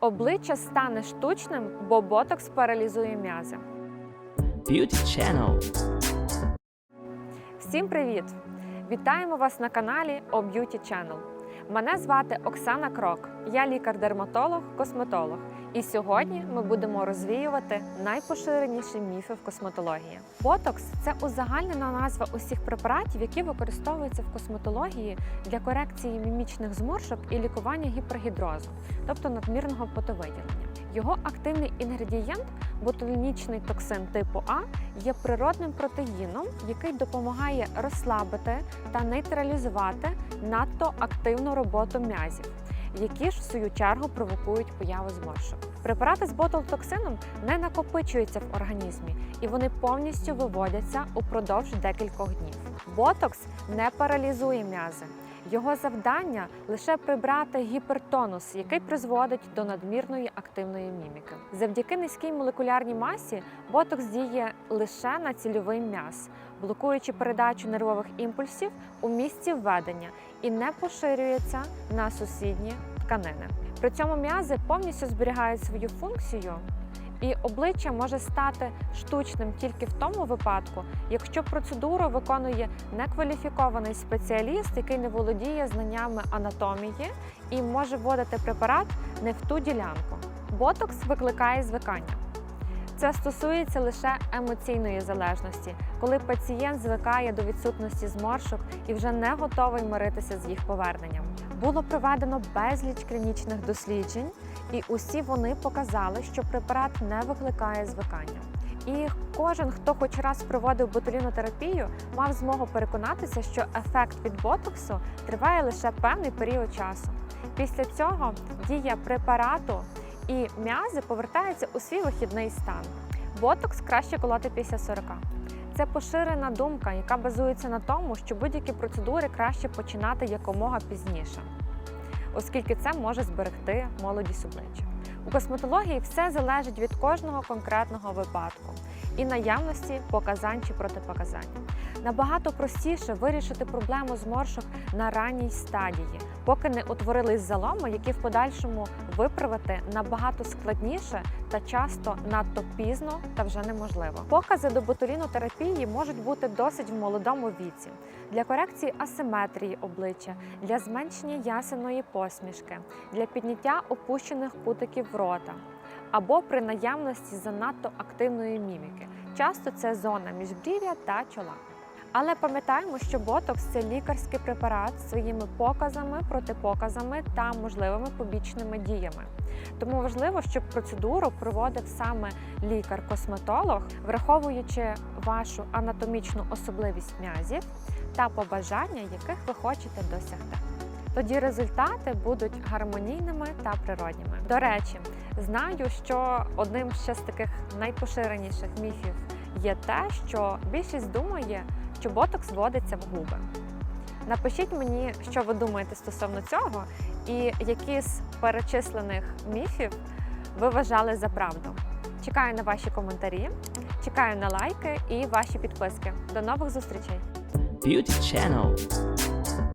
Обличчя стане штучним, бо ботокс паралізує м'язи. Beauty Channel. Всім привіт! Вітаємо вас на каналі O Beauty Channel. Мене звати Оксана Крок. Я лікар-дерматолог, косметолог. І сьогодні ми будемо розвіювати найпоширеніші міфи в косметології. Ботокс це узагальнена назва усіх препаратів, які використовуються в косметології для корекції мімічних зморшок і лікування гіпергідрозу, тобто надмірного потовиділення. Його активний інгредієнт ботулінічний токсин типу А є природним протеїном, який допомагає розслабити та нейтралізувати надто активну роботу м'язів, які ж в свою чергу провокують появу зморшок. Препарати з ботулотоксином не накопичуються в організмі і вони повністю виводяться упродовж декількох днів. Ботокс не паралізує м'язи. Його завдання лише прибрати гіпертонус, який призводить до надмірної активної міміки. Завдяки низькій молекулярній масі ботокс діє лише на цільовий м'яз, блокуючи передачу нервових імпульсів у місці введення і не поширюється на сусідні тканини. При цьому м'язи повністю зберігають свою функцію. І обличчя може стати штучним тільки в тому випадку, якщо процедуру виконує некваліфікований спеціаліст, який не володіє знаннями анатомії і може вводити препарат не в ту ділянку. Ботокс викликає звикання. Це стосується лише емоційної залежності, коли пацієнт звикає до відсутності зморшок і вже не готовий миритися з їх поверненням. Було проведено безліч клінічних досліджень, і усі вони показали, що препарат не викликає звикання. І кожен, хто хоч раз проводив ботулінотерапію, мав змогу переконатися, що ефект від ботоксу триває лише певний період часу. Після цього дія препарату і м'язи повертаються у свій вихідний стан. Ботокс краще колоти після 40. Це поширена думка, яка базується на тому, що будь-які процедури краще починати якомога пізніше, оскільки це може зберегти молодість обличчя. У косметології все залежить від кожного конкретного випадку і наявності показань чи протипоказань. Набагато простіше вирішити проблему зморшок на ранній стадії, поки не утворились заломи, які в подальшому виправити набагато складніше та часто надто пізно та вже неможливо. Покази до ботулінотерапії можуть бути досить в молодому віці для корекції асиметрії обличчя, для зменшення ясеної посмішки, для підняття опущених кутиків рота або при наявності занадто активної міміки. Часто це зона міжбрів'я та чола. Але пам'ятаємо, що ботокс це лікарський препарат з своїми показами, протипоказами та можливими побічними діями. Тому важливо, щоб процедуру проводив саме лікар-косметолог, враховуючи вашу анатомічну особливість м'язів та побажання, яких ви хочете досягти. Тоді результати будуть гармонійними та природніми. До речі, знаю, що одним ще з таких найпоширеніших міфів є те, що більшість думає, що ботокс вводиться в губи. Напишіть мені, що ви думаєте стосовно цього, і які з перечислених міфів ви вважали за правду. Чекаю на ваші коментарі, чекаю на лайки і ваші підписки. До нових зустрічей! Beauty Channel.